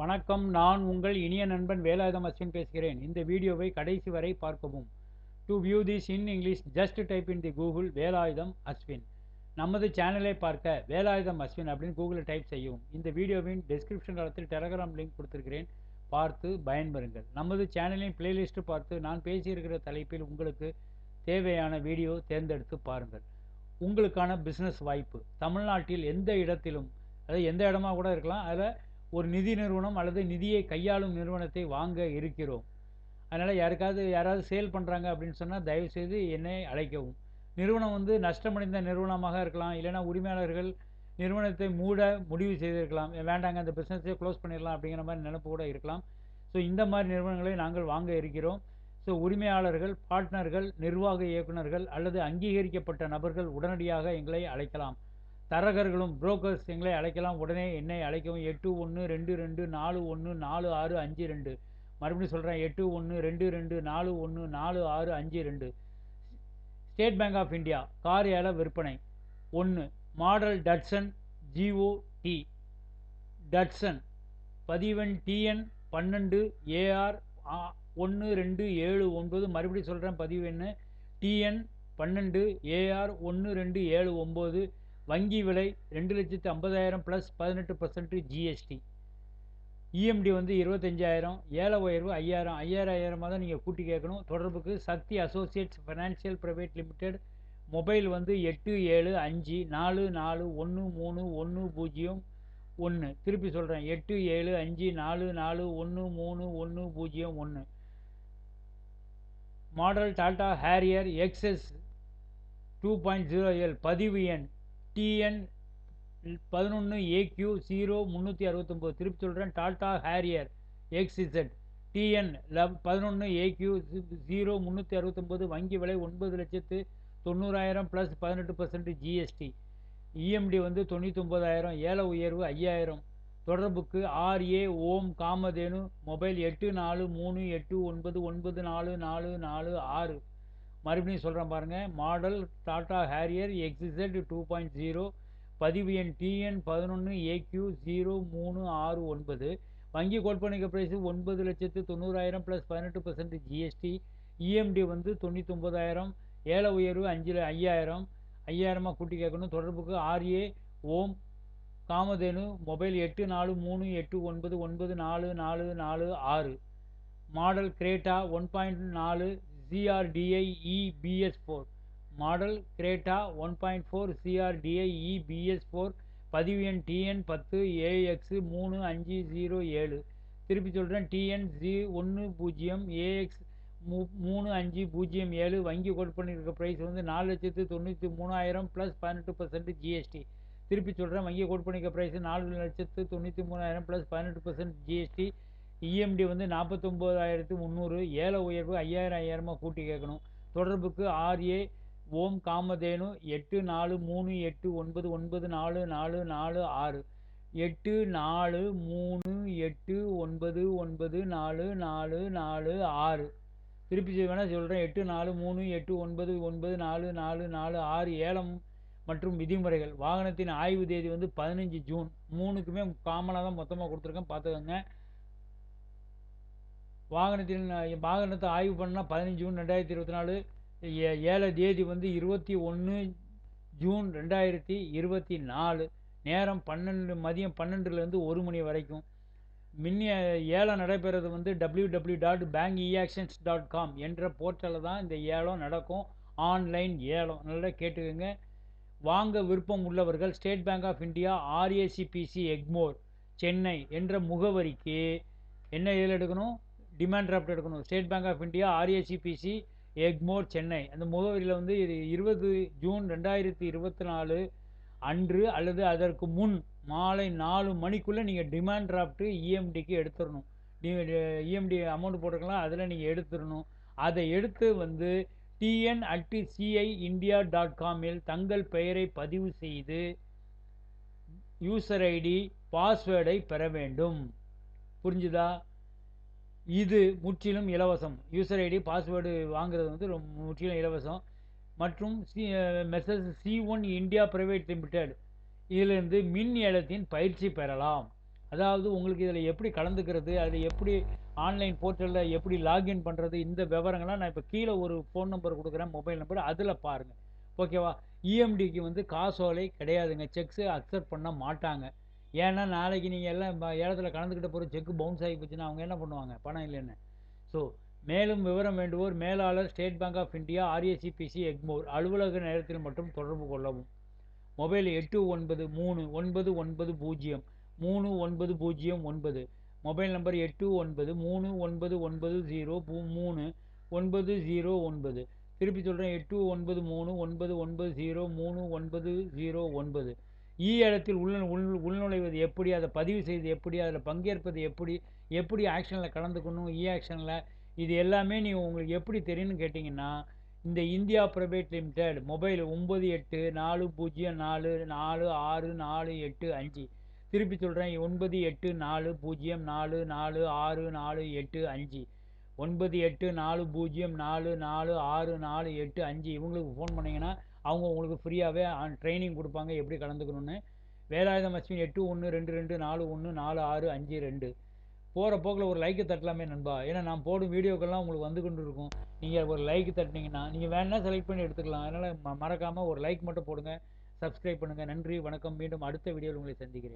வணக்கம் நான் உங்கள் இனிய நண்பன் வேலாயுதம் அஸ்வின் பேசுகிறேன். இந்த வீடியோவை கடைசி வரை பார்க்கவும். To view this in English just type in the Google Velayudham Ashwin. நமது சேனலை பார்க்க வேலாயுதம் அஸ்வின் அப்படின்னு கூகுளில் டைப் செய்யவும். இந்த வீடியோவின் டிஸ்கிரிப்ஷன் காலத்தில் டெலகிராம் லிங்க் கொடுத்துருக்கிறேன். பார்த்து பயன்பெறுங்கள். நமது சேனலின் பிளேலிஸ்ட் பார்த்து நான் பேசியிருக்கிற தலைப்பில் உங்களுக்கு தேவையான வீடியோ தேர்ந்தெடுத்து பாருங்கள். உங்களுக்கான பிஸ்னஸ் வாய்ப்பு. தமிழ்நாட்டில் எந்த இடத்திலும் அதாவது எந்த இடமா கூட இருக்கலாம் அதில் ஒரு நிதி நிறுவனம் அல்லது நிதியை கையாளும் நிறுவனத்தை வாங்க இருக்கிறோம். அதனால் யாருக்காவது யாராவது சேல் பண்ணுறாங்க அப்படின்னு சொன்னால் தயவுசெய்து என்னை அழைக்கவும். நிறுவனம் வந்து நஷ்டமடைந்த நிறுவனமாக இருக்கலாம் இல்லைன்னா உரிமையாளர்கள் நிறுவனத்தை மூட முடிவு செய்திருக்கலாம். வேண்டாங்க அந்த பிஸ்னஸை க்ளோஸ் பண்ணிடலாம் அப்படிங்கிற மாதிரி நினப்பு கூட இருக்கலாம். ஸோ இந்த மாதிரி நிறுவனங்களை நாங்கள் வாங்க இருக்கிறோம். ஸோ உரிமையாளர்கள் பார்ட்னர்கள் நிர்வாக இயக்குநர்கள் அல்லது அங்கீகரிக்கப்பட்ட நபர்கள் உடனடியாக எங்களை அழைக்கலாம். தரகர்களும் புரோக்கர்ஸ் எங்களை அழைக்கலாம். உடனே என்னை அழைக்கவும். எட்டு ஒன்று ரெண்டு ரெண்டு நாலு ஒன்று நாலு ஆறு அஞ்சு ரெண்டு. மறுபடியும் சொல்கிறேன் எட்டு ஒன்று ரெண்டு ரெண்டு நாலு ஒன்று நாலு ஆறு அஞ்சு ரெண்டு. State bank of India car ஏல விற்பனை. ஒன்று model Datsun G O T Datsun பதிவெண் TN பன்னெண்டு ஏஆர் ஒன்று ரெண்டு ஏழு ஒன்பது. மறுபடியும் சொல்கிறேன் பதிவு டிஎன் பன்னெண்டு ஏஆர் ஒன்று ரெண்டு ஏழு ஒம்பது வங்கி விலை ரெண்டு லட்சத்து ஐம்பதாயிரம் ப்ளஸ் பதினெட்டு பர்சன்ட் ஜிஎஸ்டி இஎம்டி வந்து இருபத்தஞ்சாயிரம் ஏல உயர்வு ஐயாயிரம் ஐயாயிரம் ஐயாயிரமாக தான் நீங்கள் கூட்டி கேட்கணும். தொடர்புக்கு Sakthi associates financial private limited mobile வந்து எட்டு ஏழு அஞ்சு நாலு நாலு ஒன்று மூணு ஒன்று பூஜ்ஜியம் ஒன்று திருப்பி சொல்கிறேன் எட்டு ஏழு அஞ்சு நாலு நாலு ஒன்று மூணு ஒன்று பூஜ்ஜியம் ஒன்று model Tata Harrier XS two point zero L பதிவு எண் டிஎன் பதினொன்று ஏக்யூ ஜீரோ முந்நூற்றி அறுபத்தொம்போது திருப்பி சொல்கிறேன் Tata Harrier X Z TN love பதினொன்று ஏக்யூ ஜீரோ முந்நூற்றி அறுபத்தொம்போது வங்கி விலை ஒன்பது லட்சத்து தொண்ணூறாயிரம் ப்ளஸ் பதினெட்டு பர்சன்ட் ஜிஎஸ்டி இஎம்டி வந்து தொண்ணூத்தொம்பதாயிரம் ஏல உயர்வு ஐயாயிரம். தொடர்புக்கு ஆர்ஏ ஓம் காமதேனு மொபைல் எட்டு நாலு மூணு எட்டு ஒன்பது ஒன்பது நாலு நாலு நாலு ஆறு. மறுபடியும் சொல்கிறேன் பாருங்கள் model Tata Harrier XZ two point zero பதிவு எண் டிஎன் பதினொன்று ஏக்யூ ஜீரோ மூணு ஆறு ஒன்பது வங்கி கோட்பணிக்க ப்ரைஸு ஒன்பது லட்சத்து தொண்ணூறாயிரம் ப்ளஸ் பதினெட்டு பர்சன்ட் ஜிஎஸ்டி இஎம்டி வந்து தொண்ணூத்தொம்பதாயிரம் ஏல உயர்வு அஞ்சு ஐயாயிரம். ஐயாயிரமாக கூட்டி கேட்கணும். தொடர்புக்கு ஆர்ஏ ஓம் காமதேனு மொபைல் எட்டு நாலு மூணு எட்டு ஒன்பது ஒன்பது நாலு நாலு நாலு ஆறு. மாடல் கிரேட்டா ஒன் பாயிண்ட் நாலு CRDI EPS four model Creta one point four CRDI EPS four பதிவு எண் டிஎன் பத்து ஏஎக்ஸு மூணு அஞ்சு ஜீரோ ஏழு. திருப்பி சொல்கிறேன் டிஎன் ஜி ஒன்று பூஜ்ஜியம் ஏஎக்ஸ் மூ மூணு அஞ்சு பூஜ்ஜியம் ஏழு. வங்கி கோட் பண்ணியிருக்க ப்ரைஸ் வந்து நாலு லட்சத்து தொண்ணூற்றி மூணாயிரம் ப்ளஸ் பதினெட்டு பர்சன்ட் ஜிஎஸ்டி திருப்பி சொல்கிறேன் வங்கி கோட் பண்ணிக்க ப்ரைஸ் நாலு லட்சத்து தொண்ணூற்றி மூணாயிரம் ப்ளஸ் பதினெட்டு பர்சன்ட் ஜிஎஸ்டி இஎம்டி வந்து நாற்பத்தொம்போதாயிரத்து முந்நூறு ஏல உயர்வு ஐயாயிரம் ஐயாயிரமாக கூட்டி கேட்கணும். தொடர்புக்கு ஆர்ஏ ஓம் காமதேனு எட்டு நாலு மூணு எட்டு ஒன்பது ஒன்பது நாலு நாலு நாலு ஆறு. எட்டு நாலு மூணு எட்டு ஒன்பது ஒன்பது நாலு நாலு நாலு ஆறு. திருப்பி வேணால் சொல்கிறேன் எட்டு நாலு மூணு எட்டு ஒன்பது ஒன்பது நாலு நாலு நாலு ஆறு ஏலம் மற்றும் விதிமுறைகள். வாகனத்தின் ஆய்வு தேதி வந்து பதினஞ்சு ஜூன். மூணுக்குமே காமனாக தான் மொத்தமாக கொடுத்துருக்கேன். பார்த்துக்கோங்க. வாகனத்தின் வாகனத்தை ஆய்வு பண்ணால் பதினஞ்சு ஜூன் ரெண்டாயிரத்தி இருபத்தி நாலு ஏ ஏழை தேதி வந்து இருபத்தி ஒன்று ஜூன் ரெண்டாயிரத்தி இருபத்தி நாலு நேரம் பன்னெண்டு மதியம் பன்னெண்டுலேருந்து ஒரு மணி வரைக்கும். மின்னிய ஏலம் நடைபெறது வந்து W W dot bank eauctions dot com என்ற போர்ட்டலில் தான் இந்த ஏலம் நடக்கும். ஆன்லைன் ஏலம். நல்லா கேட்டுக்கோங்க. வாங்க விருப்பம் உள்ளவர்கள் State Bank of India RACPC Egmore Chennai என்ற முகவரிக்கு என்ன இதில் எடுக்கணும்? டிமாண்ட் டிராஃப்ட் எடுக்கணும். State Bank of India RACPC Egmore Chennai அந்த முகவரியில் வந்து இது இருபது ஜூன் ரெண்டாயிரத்தி இருபத்தி நாலு அன்று அல்லது அதற்கு முன் மாலை நாலு மணிக்குள்ளே நீங்கள் டிமாண்ட் டிராஃப்ட்டு இஎம்டிக்கு எடுத்துடணும். இஎம்டி அமௌண்ட் போட்டிருக்கலாம் அதில் நீங்கள் எடுத்துடணும். அதை எடுத்து வந்து TN at CI India dot காமில் தங்கள் பெயரை பதிவு செய்து யூசர் ஐடி பாஸ்வேர்டை பெற வேண்டும். புரிஞ்சுதா? இது முற்றிலும் இலவசம். யூசர் ஐடி பாஸ்வேர்டு வாங்குறது வந்து ரொம்ப முற்றிலும் இலவசம். மற்றும் C messrs C one India private limited இதிலிருந்து மின் ஏலத்தின் பயிற்சி பெறலாம். அதாவது உங்களுக்கு இதில் எப்படி கலந்துக்கிறது அதில் எப்படி ஆன்லைன் போர்ட்டலில் எப்படி லாகின் பண்ணுறது இந்த விவரங்கள்லாம் நான் இப்போ கீழே ஒரு ஃபோன் நம்பர் கொடுக்குறேன் மொபைல் நம்பர் அதில் பாருங்கள் ஓகேவா இஎம்டிக்கு வந்து காசோலை கிடையாதுங்க. செக்ஸு அக்செப்ட் பண்ண மாட்டாங்க. ஏன்னா நாளைக்கு நீங்கள் எல்லாம் ஏலத்தில் கலந்துக்கிட்ட போகிற செக்கு பவுன்ஸ் ஆகி போச்சுன்னா அவங்க என்ன பண்ணுவாங்க? பணம் இல்லைன்னு. ஸோ மேலும் விவரம் வேண்டுவோர் மேலாளர் State Bank of India RACPC Egmore அலுவலக நேரத்தில் மட்டும் தொடர்பு கொள்ளவும். மொபைல் எட்டு ஒன்பது மூணு ஒன்பது ஒன்பது பூஜ்ஜியம் மூணு ஒன்பது பூஜ்ஜியம் ஒன்பது. மொபைல் நம்பர் எட்டு ஒன்பது மூணு ஒன்பது ஒன்பது ஜீரோ மூணு ஒன்பது ஜீரோ ஒன்பது. திருப்பி சொல்கிறேன் எட்டு ஒன்பது மூணு ஒன்பது ஒன்பது ஜீரோ மூணு ஒன்பது ஜீரோ ஒன்பது. இ இடத்தில் உள் உள் உள்நுழைவது எப்படி அதை பதிவு செய்வது எப்படி அதில் பங்கேற்பது எப்படி எப்படி ஆக்ஷனில் கலந்துக்கணும் இ ஆக்ஷனில் இது எல்லாமே நீ உங்களுக்கு எப்படி தெரியும்னு கேட்டிங்கன்னா இந்த இந்தியா ப்ரைவேட் லிமிடெட் மொபைல் ஒம்பது எட்டு நாலு பூஜ்ஜியம் நாலு நாலு ஆறு நாலு எட்டு அஞ்சு. திருப்பி சொல்கிறேன் ஒன்பது எட்டு நாலு பூஜ்ஜியம் நாலு நாலு ஆறு நாலு எட்டு அஞ்சு. ஒன்பது எட்டு நாலு பூஜ்ஜியம் நாலு நாலு ஆறு நாலு எட்டு அஞ்சு. இவங்களுக்கு ஃபோன் பண்ணிங்கன்னா அவங்க உங்களுக்கு ஃப்ரீயாகவே ட்ரைனிங் கொடுப்பாங்க எப்படி கலந்துக்கணும்னு. வேலாயுதம் அஸ்வின் எட்டு ஒன்று ரெண்டு ரெண்டு நாலு ஒன்று நாலு ஆறு அஞ்சு ரெண்டு. போகிற போக்கில் ஒரு லைக்கை தட்டலாமே நண்பா. ஏன்னா நான் போடும் வீடியோக்கெல்லாம் உங்களுக்கு வந்து கொண்டு இருக்கும். நீங்கள் ஒரு லைக் தட்டினீங்கன்னா நீங்கள் வேணா செலக்ட் பண்ணி எடுத்துக்கலாம். அதனால் ம மறக்காமல் ஒரு லைக் மட்டும் போடுங்க சப்ஸ்கிரைப் பண்ணுங்கள் நன்றி வணக்கம். மீண்டும் அடுத்த வீடியோவில் உங்களை சந்திக்கிறேன்.